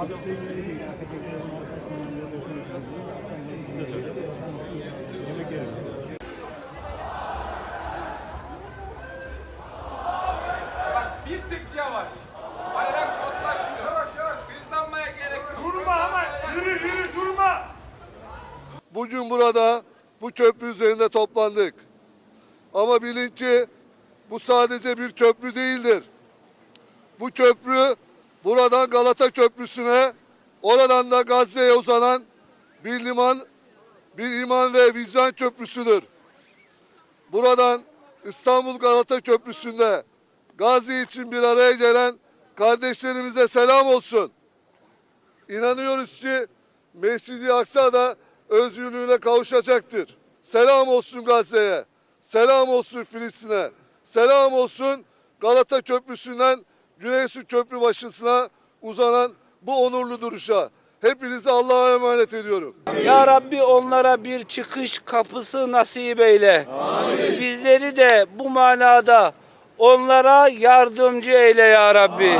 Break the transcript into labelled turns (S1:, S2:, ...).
S1: Bir tık yavaş. Bayrak toplaşıyor. Yavaş yavaş. Hızlanmaya gerek yok.
S2: Durma ama yürü yürü durma.
S3: Bugün burada bu köprü üzerinde toplandık. Ama bilin ki bu sadece bir köprü değildir. Bu köprü buradan Galata Köprüsü'ne, oradan da Gazze'ye uzanan bir liman, bir iman ve vicdan köprüsüdür. Buradan İstanbul Galata Köprüsü'nde Gazi için bir araya gelen kardeşlerimize selam olsun. İnanıyoruz ki Mescid-i Aksa da özgürlüğüne kavuşacaktır. Selam olsun Gazze'ye, selam olsun Filistin'e, selam olsun Galata Köprüsü'nden Güneysu Köprü başısına uzanan bu onurlu duruşa. Hepinizi Allah'a emanet ediyorum.
S4: Ya Rabbi onlara bir çıkış kapısı nasip eyle. Bizleri de bu manada onlara yardımcı eyle ya Rabbi.